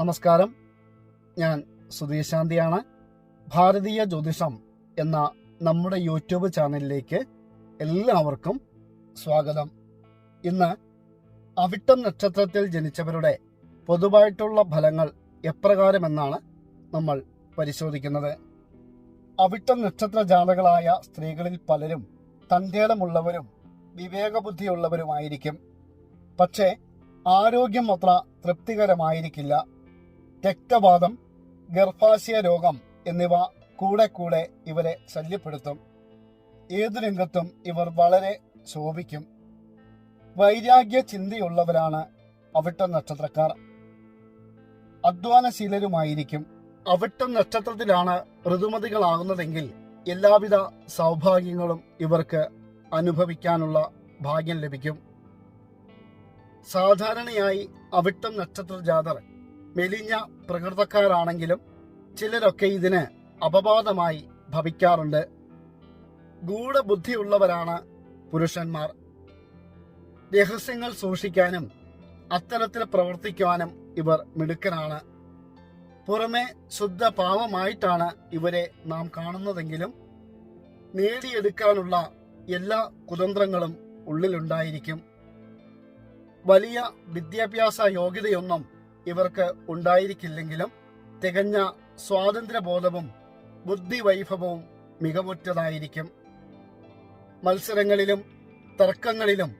നമസ്കാരം. ഞാൻ സുധീശാന്തിയാണ്. ഭാരതീയ ജ്യോതിഷം എന്ന നമ്മുടെ യൂട്യൂബ് ചാനലിലേക്ക് എല്ലാവർക്കും സ്വാഗതം. ഇന്ന് അവിട്ടം നക്ഷത്രത്തിൽ ജനിച്ചവരുടെ പൊതുവായിട്ടുള്ള ഫലങ്ങൾ എപ്രകാരമെന്നാണ് നമ്മൾ പരിശോധിക്കുന്നത്. അവിട്ടം നക്ഷത്ര ജാതകളായ സ്ത്രീകളിൽ പലരും തന്റേടമുള്ളവരും വിവേകബുദ്ധിയുള്ളവരുമായിരിക്കും. പക്ഷേ ആരോഗ്യം അത്ര തൃപ്തികരമായിരിക്കില്ല. രക്തവാദം ഗർഭാശയ രോഗം എന്നിവ കൂടെ കൂടെ ഇവരെ ശല്യപ്പെടുത്തും. ഏതു രംഗത്തും ഇവർ വളരെ ശോഭിക്കും. വൈരാഗ്യ ചിന്തയുള്ളവരാണ് അവിട്ടം നക്ഷത്രക്കാർ. അധ്വാനശീലരുമായിരിക്കും. അവിട്ടം നക്ഷത്രത്തിലാണ് ഋതുമതികളാകുന്നതെങ്കിൽ എല്ലാവിധ സൗഭാഗ്യങ്ങളും ഇവർക്ക് അനുഭവിക്കാനുള്ള ഭാഗ്യം ലഭിക്കും. സാധാരണയായി അവിട്ടം നക്ഷത്ര ജാതർ മെലിഞ്ഞ പ്രകൃതക്കാരാണെങ്കിലും ചിലരൊക്കെ ഇതിന് അപവാദമായി ഭവിക്കാറുണ്ട്. ഗൂഢബുദ്ധിയുള്ളവരാണ് പുരുഷന്മാർ. രഹസ്യങ്ങൾ സൂക്ഷിക്കാനും അത്തരത്തിൽ പ്രവർത്തിക്കുവാനും ഇവർ മിടുക്കനാണ് പുറമെ ശുദ്ധ പാവമായിട്ടാണ് ഇവരെ നാം കാണുന്നതെങ്കിലും നേടിയെടുക്കാനുള്ള എല്ലാ കുതന്ത്രങ്ങളും ഉള്ളിലുണ്ടായിരിക്കും. വലിയ വിദ്യാഭ്യാസ യോഗ്യതയൊന്നും ഇവർക്ക് ഉണ്ടായിരിക്കില്ലെങ്കിലും തികഞ്ഞ സ്വാതന്ത്ര്യബോധവും ബുദ്ധിവൈഭവവും മികവുറ്റതായിരിക്കും. മത്സരങ്ങളിലും തർക്കങ്ങളിലും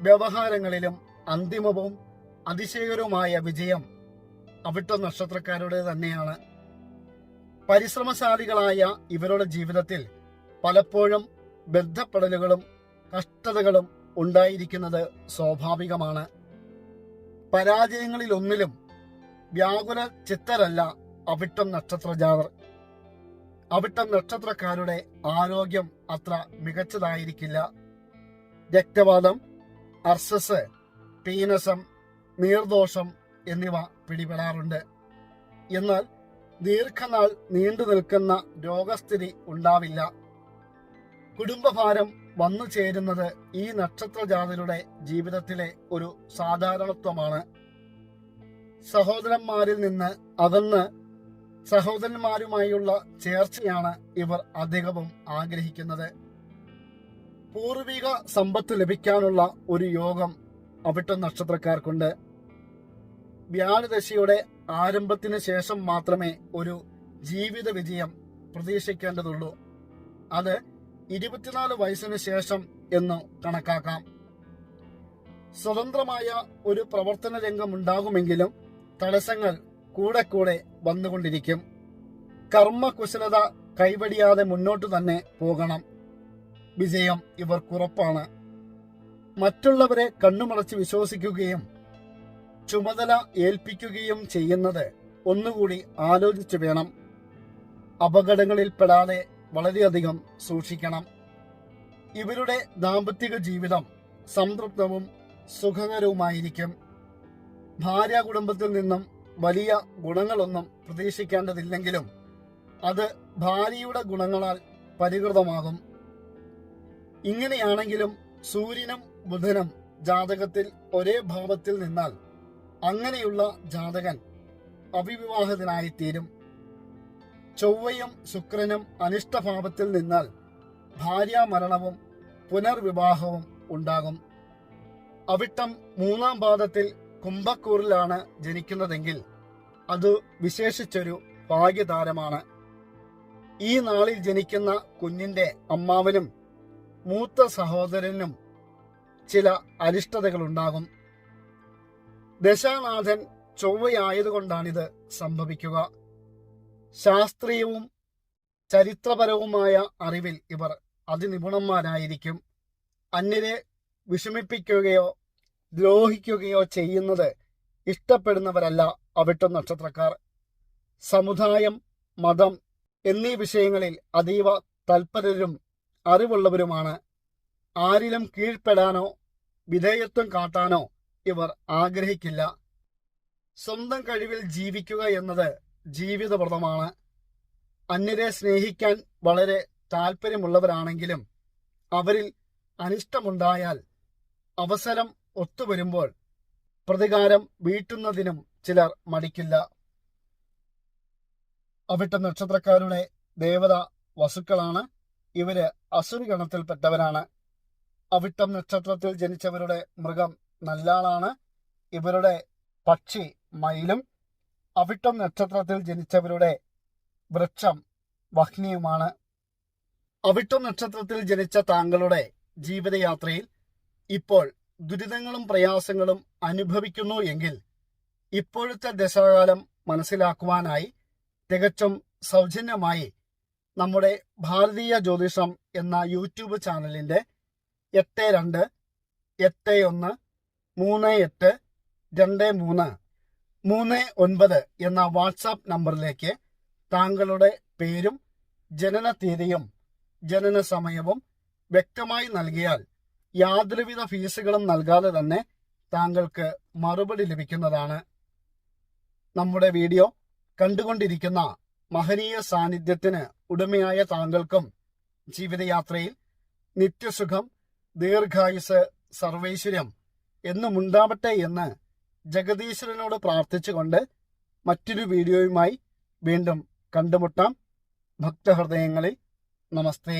വ്യവഹാരങ്ങളിലും അന്തിമവും അതിശയകരവുമായ വിജയം അവിട്ട നക്ഷത്രക്കാരുടെ തന്നെയാണ്. പരിശ്രമശാലികളായ ഇവരുടെ ജീവിതത്തിൽ പലപ്പോഴും ബന്ധപ്പെടലുകളും കഷ്ടതകളും ഉണ്ടായിരിക്കുന്നത് സ്വാഭാവികമാണ്. പരാജയങ്ങളിലൊന്നിലും വ്യാകുല ചിത്തരല്ല അവിട്ടം നക്ഷത്രജാതർ. അവിട്ടം നക്ഷത്രക്കാരുടെ ആരോഗ്യം അത്ര മികച്ചതായിരിക്കില്ല. രക്തവാദം അർസസ് പീനസം നീർദോഷം എന്നിവ പിടിപെടാറുണ്ട്. എന്നാൽ ദീർഘനാൾ നീണ്ടു നിൽക്കുന്ന രോഗസ്ഥിതി ഉണ്ടാവില്ല. കുടുംബഭാരം വന്നു ചേരുന്നത് ഈ നക്ഷത്രജാതരുടെ ജീവിതത്തിലെ ഒരു സാധാരണത്വമാണ്. സഹോദരന്മാരിൽ നിന്ന് അകന്ന് സഹോദരന്മാരുമായുള്ള ചേർച്ചയാണ് ഇവർ അധികവും ആഗ്രഹിക്കുന്നത്. പൂർവിക സമ്പത്ത് ലഭിക്കാനുള്ള ഒരു യോഗം അവിട്ട നക്ഷത്രക്കാർക്കുണ്ട്. വ്യാഴദശയുടെ ആരംഭത്തിന് ശേഷം മാത്രമേ ഒരു ജീവിത വിജയം പ്രതീക്ഷിക്കേണ്ടതുള്ളൂ. അത് ഇരുപത്തിനാല് വയസ്സിന് ശേഷം എന്ന് കണക്കാക്കാം. സ്വതന്ത്രമായ ഒരു പ്രവർത്തന രംഗം ഉണ്ടാകുമെങ്കിലും തടസ്സങ്ങൾ കൂടെ കൂടെ വന്നുകൊണ്ടിരിക്കും. കർമ്മകുശലത കൈവടിയാതെ മുന്നോട്ട് തന്നെ പോകണം. വിജയം ഇവർക്കുറപ്പാണ് മറ്റുള്ളവരെ കണ്ണുമടച്ച് വിശ്വസിക്കുകയും ചുമതല ഏൽപ്പിക്കുകയും ചെയ്യുന്നത് ഒന്നുകൂടി ആലോചിച്ചു വേണം. അപകടങ്ങളിൽപ്പെടാതെ വളരെയധികം സൂക്ഷിക്കണം. ഇവരുടെ ദാമ്പത്യ ജീവിതം സംതൃപ്തവും സുഖകരവുമായിരിക്കും. ഭാര്യ കുടുംബത്തിൽ നിന്നും വലിയ ഗുണങ്ങളൊന്നും പ്രതീക്ഷിക്കേണ്ടതില്ലെങ്കിലും അത് ഭാര്യയുടെ ഗുണങ്ങളാൽ പരികൃതമാകും. ഇങ്ങനെയാണെങ്കിലും സൂര്യനും ബുധനും ജാതകത്തിൽ ഒരേ ഭാവത്തിൽ നിന്നാൽ അങ്ങനെയുള്ള ജാതകൻ അവിവാഹിതനായിത്തീരും. ചൊവ്വയും ശുക്രനും അനിഷ്ടഭാവത്തിൽ നിന്നാൽ ഭാര്യാമരണവും പുനർവിവാഹവും ഉണ്ടാകും. അവിട്ടം മൂന്നാം പാദത്തിൽ കുംഭക്കൂറിലാണ് ജനിക്കുന്നതെങ്കിൽ അത് വിശേഷിച്ചൊരു ഭാഗ്യതാരമാണ്. ഈ നാളിൽ ജനിക്കുന്ന കുഞ്ഞിന്റെ അമ്മാവനും മൂത്ത സഹോദരനും ചില അരിഷ്ടതകളുണ്ടാകും. ദശാനാഥൻ ചൊവ്വയായതുകൊണ്ടാണിത് സംഭവിക്കുക. ശാസ്ത്രീയവും ചരിത്രപരവുമായ അറിവിൽ ഇവർ അതിനിപുണന്മാരായിരിക്കും. അന്യരെ വിഷമിപ്പിക്കുകയോ ദ്രോഹിക്കുകയോ ചെയ്യുന്നത് ഇഷ്ടപ്പെടുന്നവരല്ല അവിട്ടം നക്ഷത്രക്കാർ. സമുദായം മതം എന്നീ വിഷയങ്ങളിൽ അതീവ തൽപരരും അറിവുള്ളവരുമാണ്. ആരിലും കീഴ്പ്പെടാനോ വിധേയത്വം കാട്ടാനോ ഇവർ ആഗ്രഹിക്കില്ല. സ്വന്തം കഴിവിൽ ജീവിക്കുക എന്നത് ജീവിതവ്രതമാണ്. അന്യരെ സ്നേഹിക്കാൻ വളരെ താല്പര്യമുള്ളവരാണെങ്കിലും അവരിൽ അനിഷ്ടമുണ്ടായാൽ അവസരം ഒത്തുവരുമ്പോൾ പ്രതികാരം വീട്ടുന്നതിനും ചിലർ മടിക്കില്ല. അവിട്ട നക്ഷത്രക്കാരുടെ ദേവത വസുക്കളാണ്. ഇവർ അസുരി ഗണത്തിൽപ്പെട്ടവരാണ്. അവിട്ടം നക്ഷത്രത്തിൽ ജനിച്ചവരുടെ മൃഗം നല്ലാളാണ്. ഇവരുടെ പക്ഷി മയിലും. അവിട്ടം നക്ഷത്രത്തിൽ ജനിച്ചവരുടെ വൃക്ഷം വഹ്നിയുമാണ്. അവിട്ടം നക്ഷത്രത്തിൽ ജനിച്ച താങ്കളുടെ ജീവിതയാത്രയിൽ ഇപ്പോൾ ദുരിതങ്ങളും പ്രയാസങ്ങളും അനുഭവിക്കുന്നു എങ്കിൽ ഇപ്പോഴത്തെ ദശാകാലം മനസ്സിലാക്കുവാനായി തികച്ചും സൗജന്യമായി നമ്മുടെ ഭാരതീയ ജ്യോതിഷം എന്ന യൂട്യൂബ് ചാനലിന്റെ എട്ട് രണ്ട് എട്ട് ഒന്ന് മൂന്ന് എട്ട് രണ്ട് മൂന്ന് മൂന്ന് ഒൻപത് എന്ന വാട്സാപ്പ് നമ്പറിലേക്ക് താങ്കളുടെ പേരും ജനന തീയതിയും ജനന സമയവും വ്യക്തമായി നൽകിയാൽ യാതൊരുവിധ ഫീസുകളും നൽകാതെ തന്നെ താങ്കൾക്ക് മറുപടി ലഭിക്കുന്നതാണ്. നമ്മുടെ വീഡിയോ കണ്ടുകൊണ്ടിരിക്കുന്ന മഹനീയ സാന്നിധ്യത്തിന് ഉടമയായ താങ്കൾക്കും ജീവിതയാത്രയിൽ നിത്യസുഖം ദീർഘായുസ് സർവൈശ്വര്യം എന്നുമുണ്ടാവട്ടെ എന്ന് ജഗദീശ്വരനോട് പ്രാർത്ഥിച്ചുകൊണ്ട് മറ്റൊരു വീഡിയോയുമായി വീണ്ടും കണ്ടുമുട്ടാം. ഭക്തഹൃദയങ്ങളിൽ നമസ്തേ.